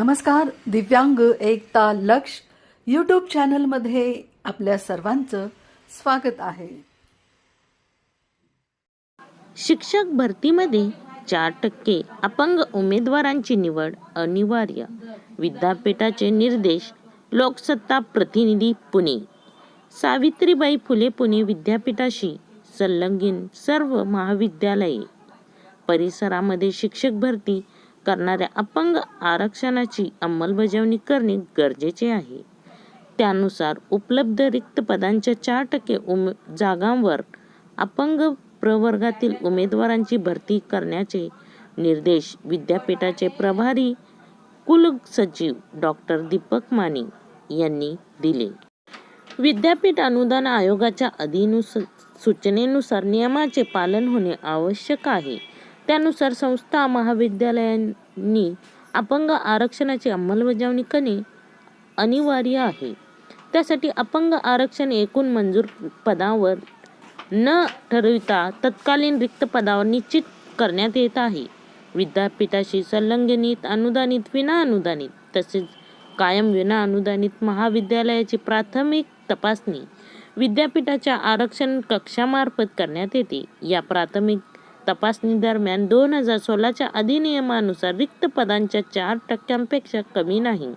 नमस्कार दिव्यांग एकता लक्ष यूट्यूब चॅनलमध्ये आपल्या सर्वांचं स्वागत आहे. शिक्षक भरतीमध्ये चार टक्के अपंग उमेदवारांची निवड अनिवार्य. विद्यापीठाचे निर्देश लोकसत्ता प्रतिनिधी पुणे. सावित्रीबाई फुले पुणे विद्यापीठाशी संलग्न सर्व महाविद्यालये. परिसरामध्ये शिक्षक भरती करणाऱ्या अपंग आरक्षणाची अंमलबजावणी करणे गरजेचे आहे. त्यानुसार उपलब्ध रिक्त पदांच्या चार टक्के उमे जागांवर अपंग प्रवर्गातील उमेदवारांची भरती करण्याचे निर्देश विद्यापीठाचे प्रभारी कुलसचिव डॉक्टर दीपक माने यांनी दिले. विद्यापीठ अनुदान आयोगाच्या अधीनुस सूचनेनुसार नियमाचे पालन होणे आवश्यक आहे. त्यानुसार संस्था महाविद्यालयांनी अपंग आरक्षणाची अंमलबजावणी करणे अनिवार्य आहे. त्यासाठी अपंग आरक्षण एकूण मंजूर पदावर न ठरविता तत्कालीन रिक्त पदावर निश्चित करण्यात येत आहे. विद्यापीठाशी संलग्नित अनुदानित विना अनुदानित तसेच कायम विना अनुदानित महाविद्यालयाची प्राथमिक तपासणी विद्यापीठाच्या आरक्षण कक्षामार्फत करण्यात येते. या प्राथमिक तपासणी दरम्यान दोन हजार सोळाच्या अधिनियमानुसार रिक्त पदांच्या चार टक्क्यांपेक्षा कमी नाही.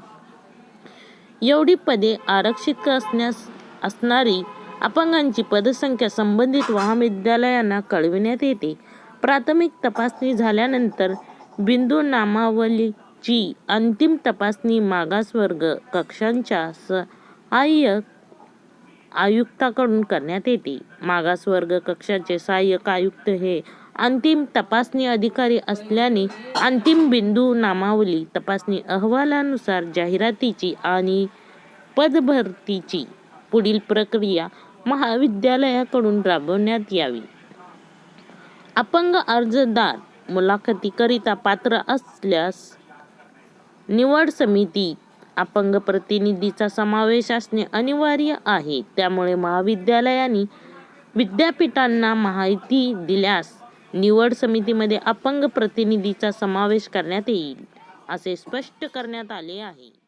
एवढी पदे आरक्षित असण्यास असणारी अपंगांची पदसंख्या संबंधित महाविद्यालयांना कळविण्यात येते. प्राथमिक तपासणी झाल्यानंतर बिंदू नामावलीची अंतिम तपासणी मागासवर्ग कक्षांच्या सहाय्यक आयुक्ताकडून करण्यात येते. मागासवर्ग कक्षाचे सहाय्यक आयुक्त हे अंतिम तपासणी अधिकारी असल्याने अंतिम बिंदू नामावली. तपासणी अहवालानुसार जाहिरातीची आणि पदभरतीची पुढील प्रक्रिया महाविद्यालयाकडून राबवण्यात यावी. अपंग अर्जदार मुलाखतीकरिता पात्र असल्यास निवड समिती अपंग प्रतिनिधीचा समावेश असणे अनिवार्य आहे. त्यामुळे महाविद्यालयांनी विद्यापीठांना माहिती दिल्यास निवड समितीमध्ये अपंग प्रतिनिधीचा समावेश करण्यात येईल असे स्पष्ट करण्यात आले आहे.